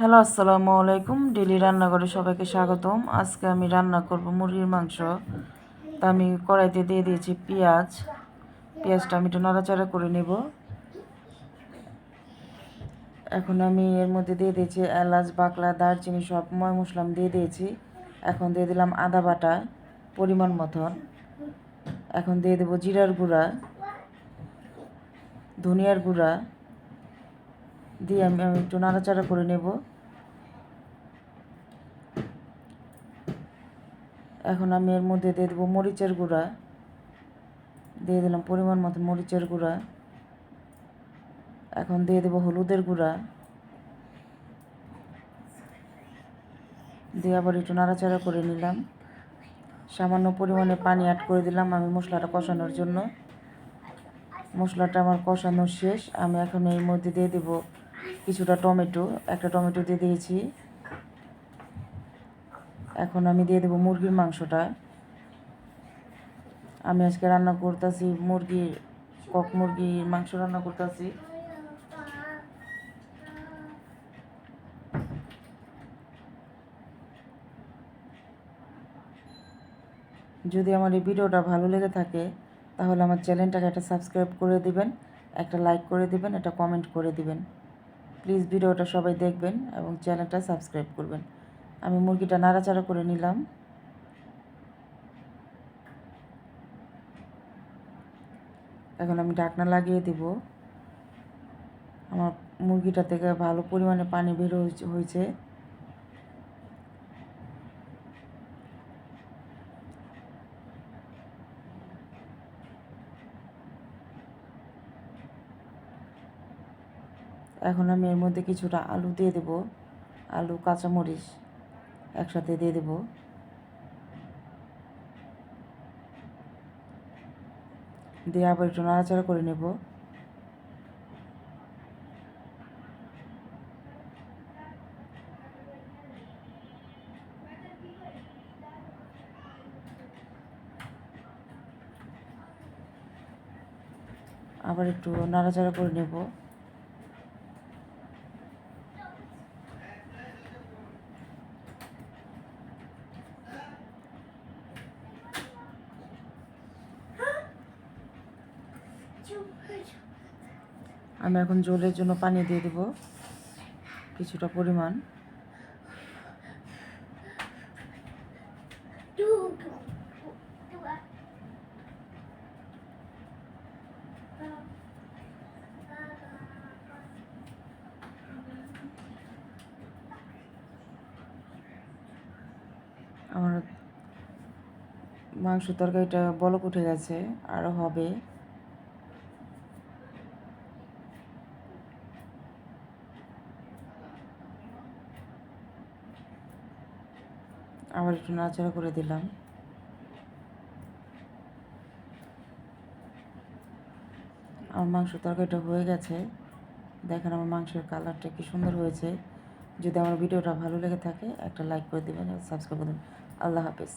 Hello, আসসালামু আলাইকুম। Daily রান্নাঘরে সবাইকে স্বাগতম। আজকে আমি রান্না করব মুরগির মাংস। তা আমি কড়াইতে দিয়ে দিয়েছি পেঁয়াজ। পেঁয়াজটা আমি একটু নাড়াচাড়া করে নেব। এখন আমি এর মধ্যে দিয়ে দিয়েছি এলাচ, বাকলা, দারচিনি সব ময় মশলা দিয়ে দিয়েছি। এখন দিয়ে দিলাম আদা বাটা, পরিমাণ মতন। এখন দিয়ে দেবো জিরার গুঁড়া, ধনিয়ার গুঁড়া। দিয়ে আমি আমি একটু নাড়াচাড়া করে নেব। এখন আমি এর মধ্যে দিয়ে দেবো মরিচের গুঁড়া। দিয়ে দিলাম পরিমাণ মতো মরিচের গুঁড়া। এখন দিয়ে দেবো হলুদের গুঁড়া। দিয়ে আবার একটু নাড়াচাড়া করে নিলাম। সামান্য পরিমাণে পানি অ্যাড করে দিলাম আমি মশলাটা কষানোর জন্য। মশলাটা আমার কষানো শেষ। আমি এখন এর মধ্যে দিয়ে দেবো কিছুটা টমেটো। একটা টমেটো দিয়ে দিয়েছি। এখন আমি দিয়ে দেবো মুরগির মাংসটা। আমি আজকে রান্না করতেছি মুরগির কক মুরগির মাংস রান্না করতেছি। যদি আমার এই ভিডিওটা ভালো লেগে থাকে, তাহলে আমার চ্যানেলটাকে একটা সাবস্ক্রাইব করে দিবেন, একটা লাইক করে দিবেন, একটা কমেন্ট করে দিবেন। প্লিজ ভিডিওটা সবাই দেখবেন এবং চ্যানেলটা সাবস্ক্রাইব করবেন। আমি মুরগিটা নাড়াচাড়া করে নিলাম। এখন আমি ঢাকনা লাগিয়ে দিব। আমার মুরগিটা থেকে ভালো পরিমাণে পানি বের হয়েছে এখন আমি এর মধ্যে কিছুটা আলু দিয়ে দেব। আলু, কাঁচামরিচ। একসাথে দিয়ে দেব। দিয়ে আবার একটু নাড়াচাড়া করে নেব। আবার একটু নাড়াচাড়া করে নেব। আমি এখন জলের জন্য পানি দিয়ে দেব। কিছুটা পরিমাণ। আমার মাংস তরকারিটা বলক উঠে গেছে আরও হবে। আবার একটু নাড়াচাড়া করে দিলাম। আমার মাংস তরকারিটা হয়ে গেছে। দেখেন আমার মাংসের কালারটা কি সুন্দর হয়েছে। যদি আমার ভিডিওটা ভালো লেগে থাকে, একটা লাইক করে দেবেন সাবস্ক্রাইব করে দেবেন। আল্লাহ হাফিজ।